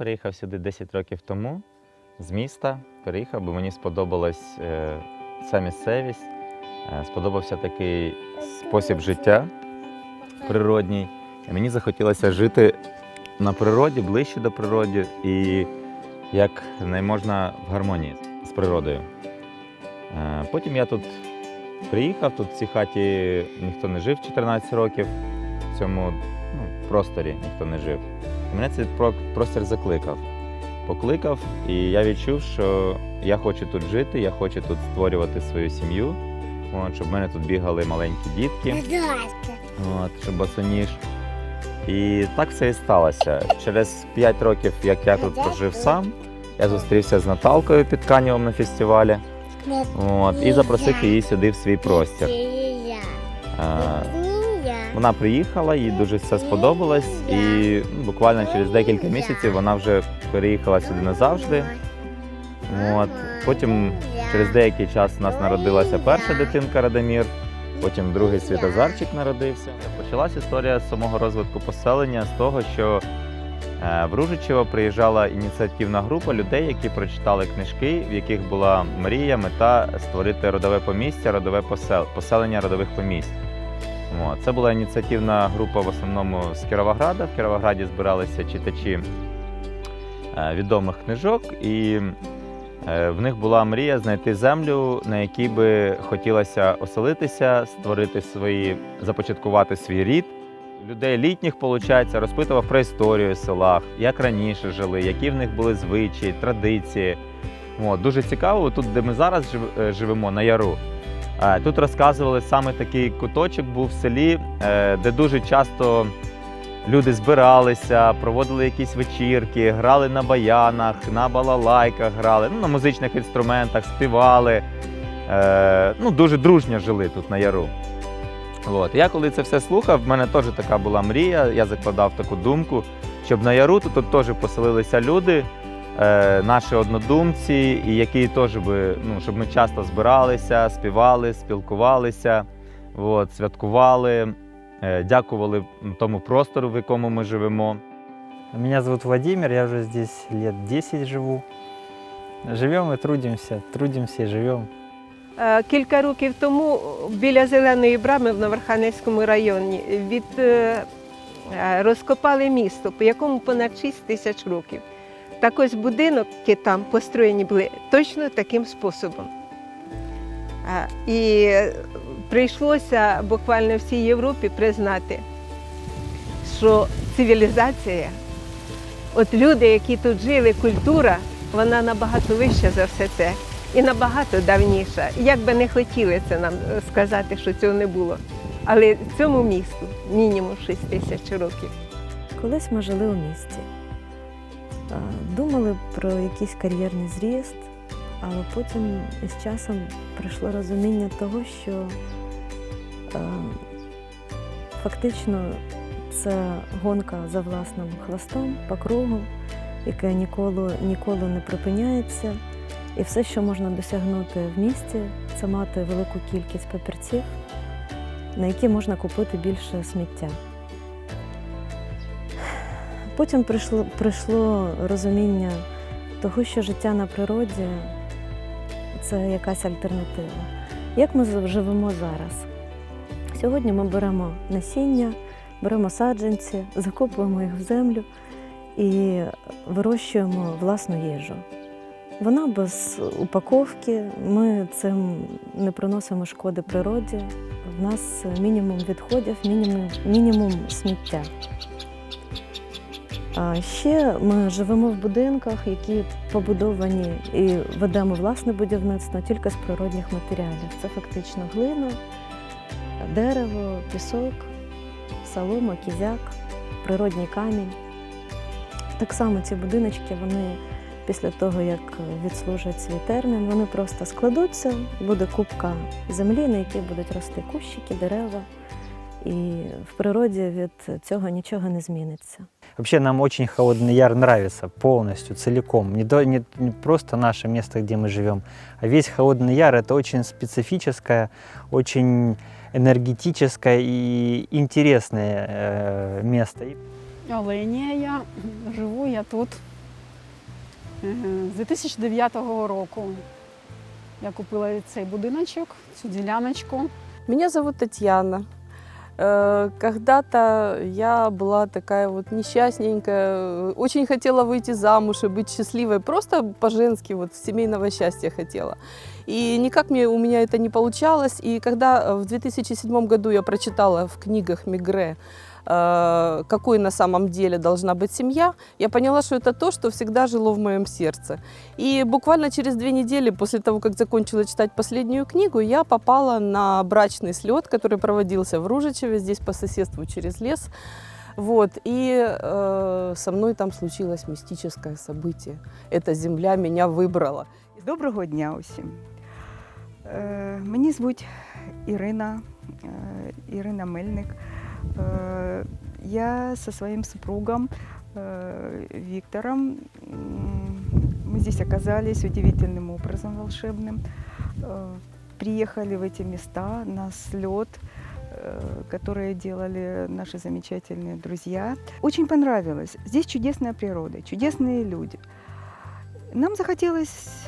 Переїхав сюди 10 років тому з міста. Переїхав, бо мені сподобалась е, ця місцевість, е, сподобався такий спосіб життя природній. Мені захотілося жити на природі, ближче до природи і як не можна в гармонії з природою. Е, Потім я тут приїхав, тут в цій хаті ніхто не жив 14 років, в цьому ну, просторі ніхто не жив. І мене цей про- простір закликав. Покликав, і я відчув, що я хочу тут жити, я хочу тут створювати свою сім'ю, от, щоб в мене тут бігали маленькі дітки, от, щоб босоніж. І так все і сталося. Через 5 років, як я тут прожив сам, я зустрівся з Наталкою під Канівом на фестивалі от, і запросив її сюди в свій простір. Е, Вона приїхала, їй дуже все сподобалось, і ну, буквально через декілька місяців вона вже переїхала сюди назавжди. От. Потім через деякий час у нас народилася перша дитинка Радомір, потім другий Світозарчик народився. Почалась історія самого розвитку поселення з того, що е, в Ружичево приїжджала ініціативна група людей, які прочитали книжки, в яких була мрія, мета створити родове помістя, родове посел... поселення родових помість. Це була ініціативна група в основному з Кіровограда. В Кіровограді збиралися читачі е, відомих книжок, і е, в них була мрія знайти землю, на якій би хотілося оселитися, створити свої, започаткувати свій рід. Людей літніх, виходить, розпитував про історію села, як раніше жили, які в них були звичаї, традиції. От, дуже цікаво, тут, де ми зараз е, живемо, на яру. Е, Тут розказували саме такий куточок був в селі, е, де дуже часто люди збиралися, проводили якісь вечірки, грали на баянах, на балалайках грали, ну, на музичних інструментах, співали. Е, Ну, дуже дружньо жили тут на яру. От. Я коли це все слухав, в мене теж така була мрія, я закладав таку думку, щоб на яру тут, тут теж поселилися люди, е, наші однодумці, і які теж би, ну, щоб ми часто збиралися, співали, спілкувалися, от, святкували, е, дякували тому простору, в якому ми живемо. Меня зовут Владимир, я уже здесь лет 10 живу. Живем и трудимся, трудимся и живем. Е, Кілька років тому біля зеленої брами в Новоархангельському районі від е, е, розкопали місто, по якому понад 6 тисяч років. Так ось будинки там построєні були точно таким способом. І прийшлося буквально всій Європі признати, що цивілізація, от люди, які тут жили, культура, вона набагато вища за все це і набагато давніша. Як би не хотіли це нам сказати, що цього не було. Але цьому місту мінімум 6 тисяч років. Колись ми жили у місті. Думали про якийсь кар'єрний зріст, але потім із часом прийшло розуміння того, що фактично це гонка за власним хвостом по кругу, яке ніколи, ніколи не припиняється. І все, що можна досягнути в місті, це мати велику кількість папірців, на які можна купити більше сміття. Потім прийшло, прийшло розуміння того, що життя на природі це якась альтернатива. Як ми живемо зараз? Сьогодні ми беремо насіння, беремо саджанці, закопуємо їх в землю і вирощуємо власну їжу. Вона без упаковки, ми цим не приносимо шкоди природі. В нас мінімум відходів, мінімум, мінімум сміття. Ще ми живемо в будинках, які побудовані і ведемо власне будівництво тільки з природних матеріалів. Це фактично глина, дерево, пісок, солома, кізяк, природній камінь. Так само ці будиночки, вони після того, як відслужать свій термін, вони просто складуться, буде кубка землі, на якій будуть рости кущики, дерева. І в природі від цього нічого не зміниться. Вообще нам очень Холодный Яр нравится полностью, целиком. Не, до- не, не просто наше место, где мы живем, а весь Холодный Яр это очень специфическое, очень энергетическое и интересное э, место. И Оленія я живу я тут Е, З 2009 року я купила цей будиночок, цю діляночку. Меня зовут Татьяна. Э, Когда-то я была такая вот несчастненькая, э, очень хотела выйти замуж и быть счастливой, просто по-женски, вот семейного счастья хотела. И никак мне, у меня это не получалось. И когда э, в 2007 году я прочитала в книгах Мигре, э, какой на самом деле должна быть семья, я поняла, что это то, что всегда жило в моем сердце. И буквально через две недели после того, как закончила читать последнюю книгу, я попала на брачный слет, который проводился в Ружичеве, здесь по соседству через лес. Вот, и э, со мной там случилось мистическое событие. Эта земля меня выбрала. Доброго дня усім. Е, Мені звуть Ірина, е, Ірина Мельник. Е, Я со своим супругом э, Виктором, м, мы здесь оказались удивительным образом волшебным. Э, Приехали в эти места на слет, э, которые делали наши замечательные друзья. Очень понравилось. Здесь чудесная природа, чудесные люди. Нам захотелось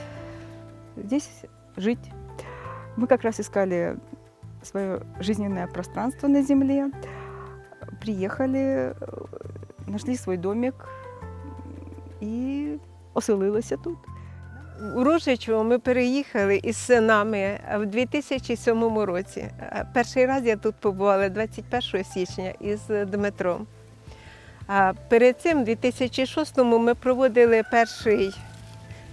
здесь жить. Мы как раз искали свое жизненное пространство на земле. Приехали, э, нашли свой домик і оселилися тут. У Ружичево ми переїхали із синами в 2007 році. Перший раз я тут побувала 21 січня із Дмитром. А перед цим, у 2006-му, ми проводили перший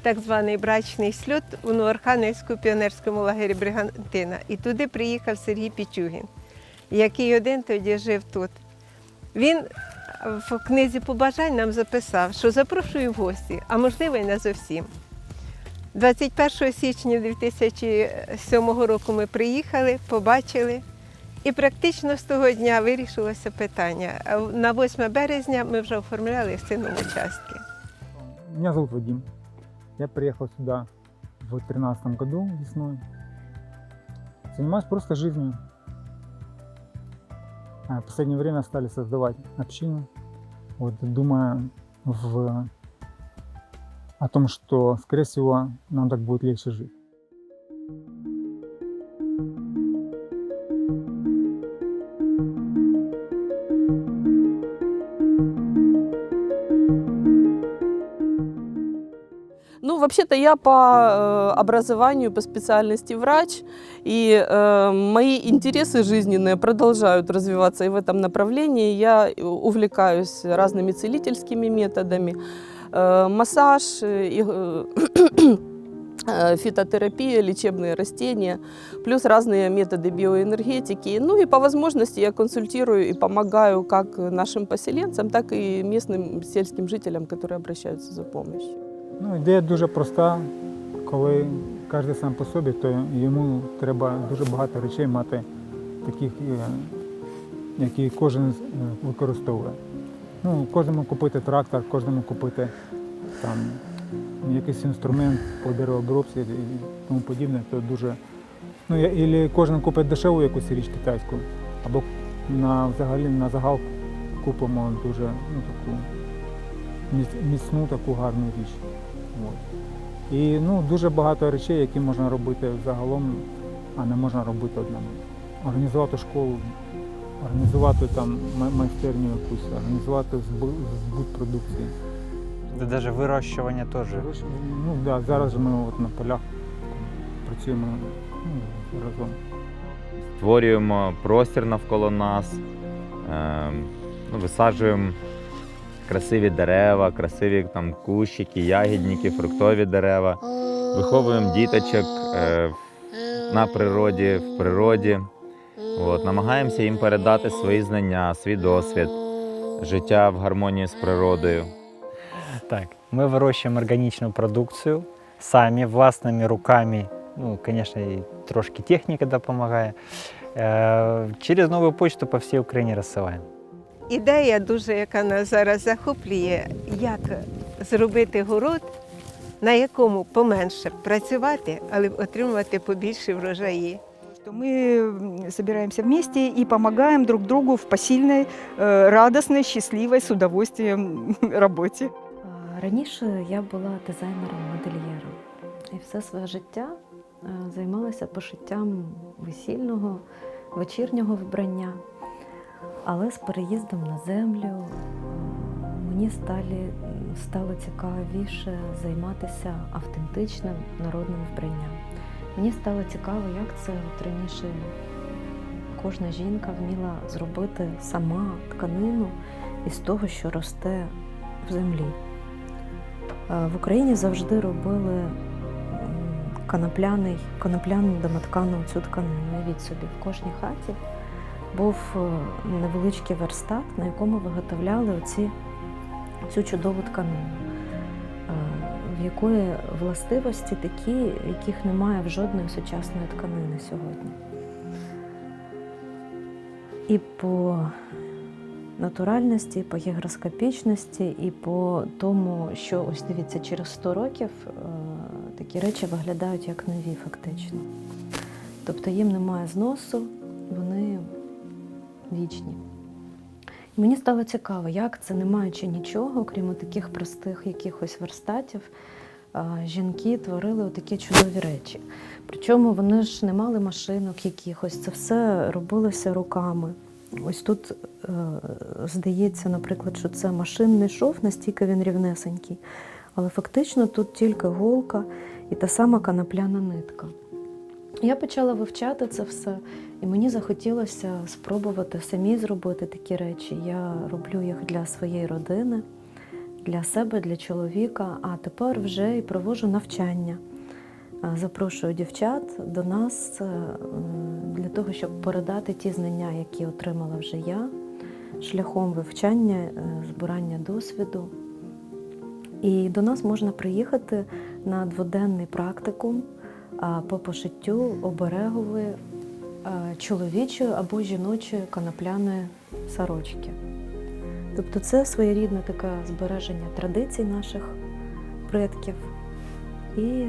так званий брачний сльот у Новоархангельському піонерському лагері Бригантина. І туди приїхав Сергій Пічугін, який один тоді жив тут. Він в книзі побажань нам записав, що запрошую в гості, а можливо і не зовсім. 21 січня 2007 року ми приїхали, побачили, і практично з того дня вирішилося питання. На 8 березня ми вже оформляли сином участки. Меня зовут Вадим. Я приехал сюда в 2013 году весной. Занимаюсь просто жизнью. В последнее время стали создавать общину. Вот думая в... о том, что, скорее всего, нам так будет легче жить. Вообще-то я по э, образованию, по специальности врач, и э, мои интересы жизненные продолжают развиваться и в этом направлении. Я увлекаюсь разными целительскими методами, э, массаж, фитотерапия, лечебные растения, плюс разные методы биоэнергетики. Ну и по возможности я консультирую и помогаю как нашим поселенцам, так и местным сельским жителям, которые обращаются за помощью. Ну, ідея дуже проста. Коли кожен сам по собі, то йому треба дуже багато речей мати, таких, е, які кожен е, використовує. Ну, кожному купити трактор, кожному купити там, якийсь інструмент по деревообробці і тому подібне, то дуже. Ну, ілі кожен купить дешеву якусь річ китайську, або на, взагалі на загал купимо дуже ну, таку міцну таку гарну річ. От. І ну, дуже багато речей, які можна робити загалом, а не можна робити одному. Організувати школу, організувати там май- майстерню якусь, організувати збут продукції. Да даже выращивание тоже. Ну, да, зараз ми от на полях працюємо ну, разом. Створюємо простір навколо нас, ну, висаджуємо красиві дерева, красиві там кущики, ягідники, фруктові дерева. Виховуємо діточок е, в- на природі, в природі. От, намагаємося їм передати свої знання, свій досвід, життя в гармонії з природою. Так, мы выращиваем органичную продукцию сами, властными руками, ну, конечно, и трошки техника допомагає. Е, Через новую почту по всей Украине рассылаем. Ідея дуже, яка нас зараз захоплює, як зробити город, на якому поменше працювати, але отримувати побільше врожаї. Что мы собираемся вместе и помогаем друг другу в посильной, э, радостной, счастливой, с удовольствием работе. Раніше я була дизайнером-модельєром і все своє життя е, займалася пошиттям весільного, вечірнього вбрання. Але з переїздом на землю мені сталі, стало цікавіше займатися автентичним народним вбранням. Мені стало цікаво, як це раніше кожна жінка вміла зробити сама тканину із того, що росте в землі. Е, В Україні завжди робили конопляний, конопляну домоткану цю тканину. Уявіть собі, в кожній хаті був е, невеличкий верстат, на якому виготовляли оці, цю чудову тканину, е, в якої властивості такі, яких немає в жодної сучасної тканини сьогодні. І по натуральності, по гігроскопічності, і по тому, що ось дивіться, через 100 років е, такі речі виглядають як нові, фактично. Тобто їм немає зносу, вічні. Мені стало цікаво, як це, не маючи нічого, крім таких простих якихось верстатів, жінки творили такі чудові речі. Причому вони ж не мали машинок якихось, це все робилося руками. Ось тут е, здається, наприклад, що це машинний шов, настільки він рівнесенький. Але фактично тут тільки голка і та сама канапляна нитка. Я почала вивчати це все, і мені захотілося спробувати самі зробити такі речі. Я роблю їх для своєї родини, для себе, для чоловіка, а тепер вже і проводжу навчання. Запрошую дівчат до нас е, для того, щоб передати ті знання, які отримала вже я, шляхом вивчання, е, збирання досвіду. І до нас можна приїхати на дводенний практикум по пошиттю оберегової чоловічої або жіночої конопляної сорочки. Тобто це своєрідне таке збереження традицій наших предків і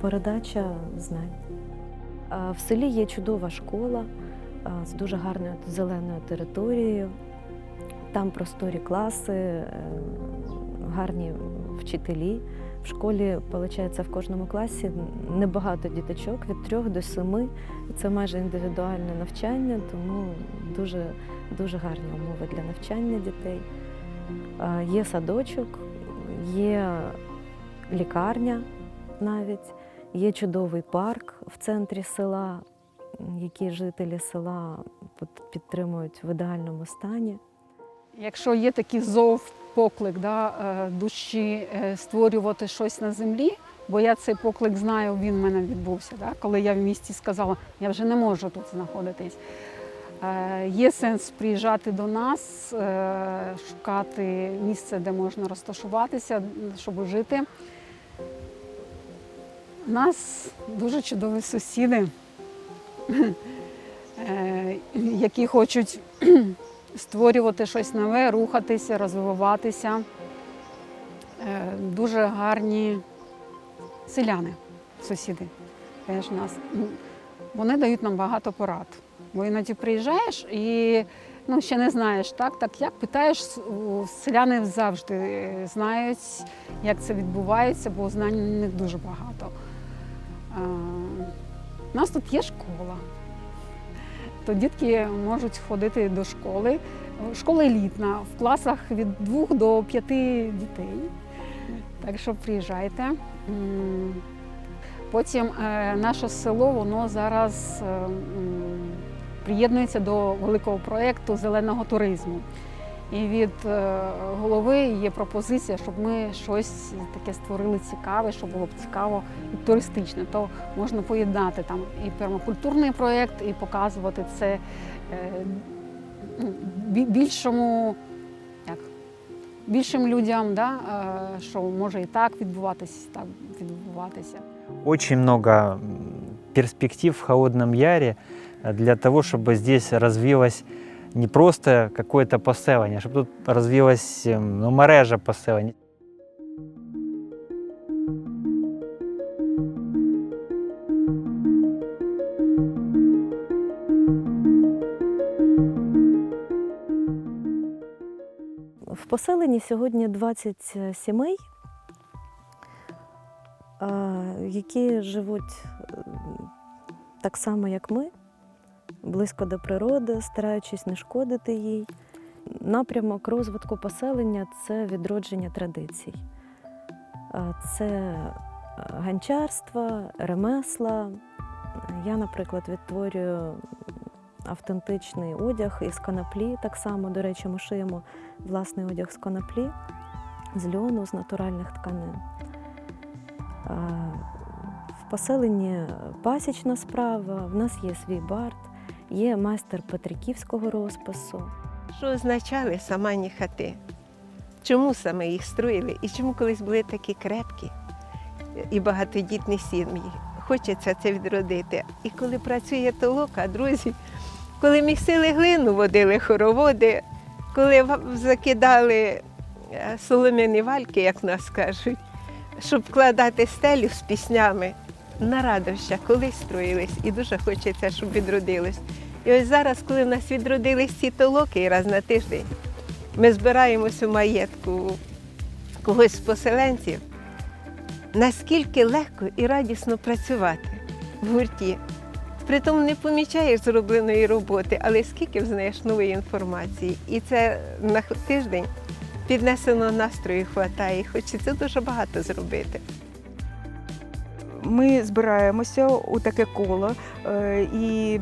передача знань. В селі є чудова школа з дуже гарною зеленою територією. Там просторі класи, е, гарні вчителі. В школі, виходить, в кожному класі небагато діточок від трьох до семи. Це майже індивідуальне навчання, тому дуже, дуже гарні умови для навчання дітей. Є садочок, є лікарня навіть, є чудовий парк в центрі села, який жителі села підтримують в ідеальному стані. Якщо є такий зов, поклик да, е, душі е, створювати щось на землі, бо я цей поклик знаю, він в мене відбувся. Да, коли я в місті сказала, я вже не можу тут знаходитись. Е, Є сенс приїжджати до нас, шукати місце, де можна розташуватися, щоб жити. У нас дуже чудові сусіди, які хочуть створювати щось нове, рухатися, розвиватися. Е, Дуже гарні селяни, сусіди. Теж нас. Вони дають нам багато порад. Бо іноді приїжджаєш і ну, ще не знаєш, так, так як питаєш, селяни завжди знають, як це відбувається, бо знань них дуже багато. Е, У нас тут є школа то дітки можуть ходити до школи. Школа елітна, в класах від двох до п'яти дітей. Так що приїжджайте. Потім е, наше село воно зараз е, приєднується до великого проєкту зеленого туризму. І від е, голови є пропозиція, щоб ми щось таке створили цікаве, що було б цікаво і туристичне. То можна поєднати там і пермакультурний проєкт, і показувати це е, ну, бі- більшому, як, більшим людям, да, е, що може і так відбуватися, і так відбуватися. Очень много перспектив в Холодном Яре э, для того, чтобы здесь развилось не просто какое-то поселення, щоб тут развилась ем, ну, мережа поселень. В поселенні сьогодні 20 сімей, е, які живуть е, так само, як ми, близько до природи, стараючись не шкодити їй. Напрямок розвитку поселення це відродження традицій. Це ганчарство, ремесла. Я, наприклад, відтворюю автентичний одяг із коноплі. Так само, до речі, ми шиємо власний одяг з коноплі, з льону, з натуральних тканин. В поселенні пасічна справа, в нас є свій бард, є майстер петриківського розпису. Що означали самані хати? Чому саме їх строїли і чому колись були такі крепкі і багатодітні сім'ї? Хочеться це відродити. І коли працює толока, друзі, коли місили глину, водили хороводи, коли закидали е, солом'яні вальки, як нас кажуть, щоб вкладати стелю з піснями на радощах, колись строїлись, і дуже хочеться, щоб відродилось. І ось зараз, коли в нас відродились ці толоки раз на тиждень, ми збираємось у маєтку когось з поселенців, наскільки легко і радісно працювати в гурті. Притом не помічаєш зробленої роботи, але скільки взнаєш нової інформації. І це на тиждень піднесеного настрою хватає. Хочеться дуже багато зробити. Ми збираємося у таке коло, е, і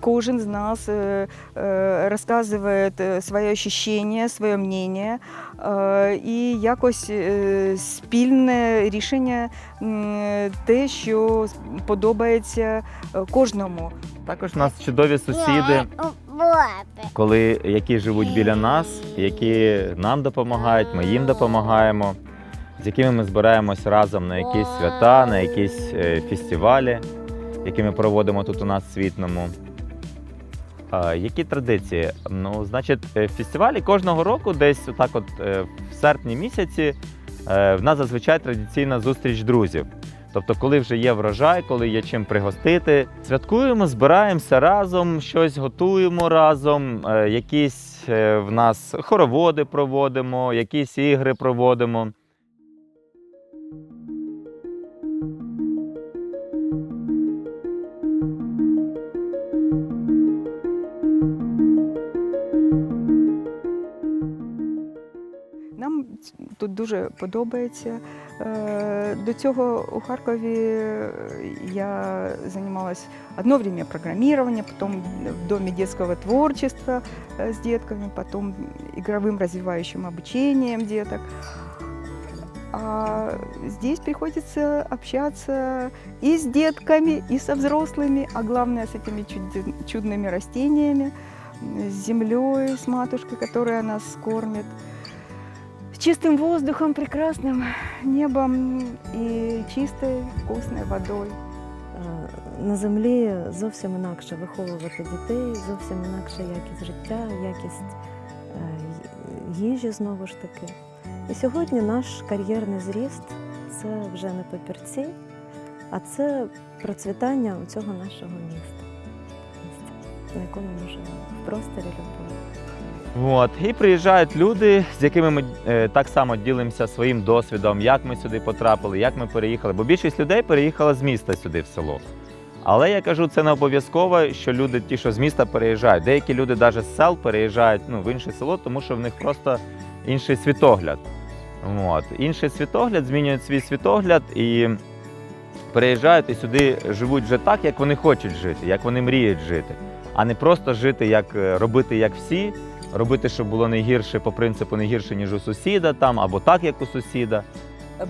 кожен з нас е, е, розказує своє ощущення, своє мнення, і якось спільне рішення те, що подобається кожному. Також у нас чудові сусіди, коли які живуть біля нас, які нам допомагають, ми їм допомагаємо, з якими ми збираємось разом на якісь свята, на якісь е, фестивалі, які ми проводимо тут у нас Світному. Які традиції? Ну, значить, е, фестивалі кожного року, десь отак, от е, в серпні місяці, в нас зазвичай традиційна зустріч друзів. Тобто, коли вже є врожай, коли є чим пригостити, святкуємо, збираємося разом, щось готуємо разом, якісь в нас хороводи проводимо, якісь ігри проводимо. тут дуже подобається. Е, До цього у Харкові е, я займалась одно время программированием, потом в Доме детского творчества э, с детками, потом игровым развивающим обучением деток. А здесь приходится общаться и с детками, и со взрослыми, а главное с этими чуди- чудными растениями, м, с землей, с матушкой, которая нас кормит с чистым воздухом, прекрасным небом и чистой вкусной водой. Е, На землі зовсім інакше виховувати дітей, зовсім інакша якість життя, якість е, їжі знову ж таки. І сьогодні наш кар'єрний зріст це вже не папірці, а це процвітання цього нашого міста, місця, на якому ми живемо, в просторі любові. От. І приїжджають люди, з якими ми е, так само ділимося своїм досвідом, як ми сюди потрапили, як ми переїхали. Бо більшість людей переїхала з міста сюди в село. Але я кажу, це не обов'язково, що люди, ті, що з міста переїжджають. Деякі люди навіть з сел переїжджають ну, в інше село, тому що в них просто інший світогляд. От. Інший світогляд, змінюють свій світогляд і переїжджають і сюди живуть вже так, як вони хочуть жити, як вони мріють жити, а не просто жити, як е, робити як всі, робити, щоб було не гірше по принципу не гірше, ніж у сусіда там, або так, як у сусіда.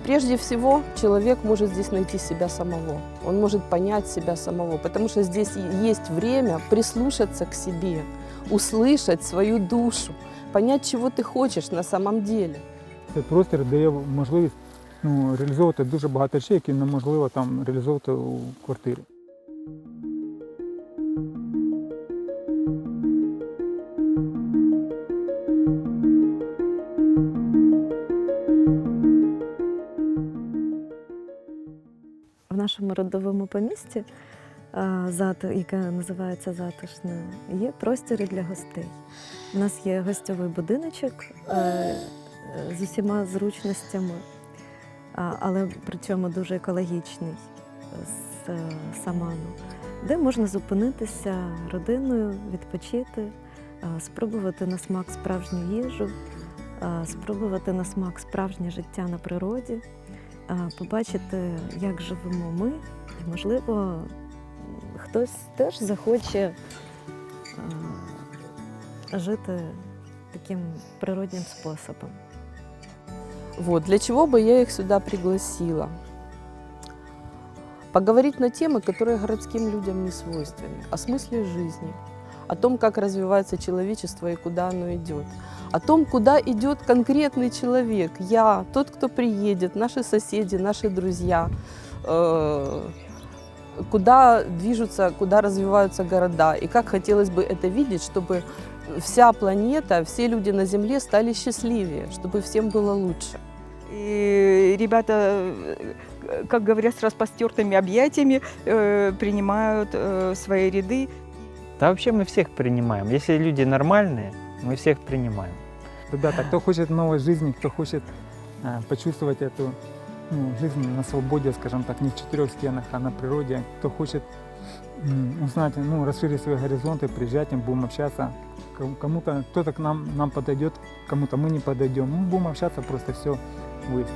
Прежде всего, человек может здесь найти себя самого. Он может понять себя самого, потому что здесь и есть время прислушаться к себе, услышать свою душу, понять, чего ты хочешь на самом деле. Цей простір дає можливість ну, реалізовувати дуже багато речей, які неможливо там реалізовувати у квартирі. Нашому родовому помісті яке називається затишне, є простір і для гостей. У нас є гостьовий будиночок е, з усіма зручностями, але при цьому дуже екологічний з е, саману, де можна зупинитися родиною, відпочити, спробувати на смак справжню їжу, спробувати на смак справжнє життя на природі, побачити, як живемо ми, і, можливо, хтось теж захоче а, жити таким природнім способом. Вот, для чего бы я их сюда пригласила? Поговорить на темы, которые городским людям не свойственны, о смысле жизни, о том, как развивается человечество и куда оно идет, о том, куда идет конкретный человек, я, тот, кто приедет, наши соседи, наши друзья, э, куда движутся, куда развиваются города, и как хотелось бы это видеть, чтобы вся планета, все люди на Земле стали счастливее, чтобы всем было лучше. И ребята, э, как говорят, с распростертыми объятиями э, принимают э, свои ряды. Да вообще мы всех принимаем. Если люди нормальные, мы всех принимаем. Ребята, кто хочет новой жизни, кто хочет э, почувствовать эту ну, жизнь на свободе, скажем так, не в четырех стенах, а на природе, кто хочет м, узнать, ну, расширить свои горизонты, приезжайте, будем общаться. Кому- Кому-то, кто-то к нам, нам подойдет, кому-то мы не подойдем. Мы будем общаться, просто все выясним.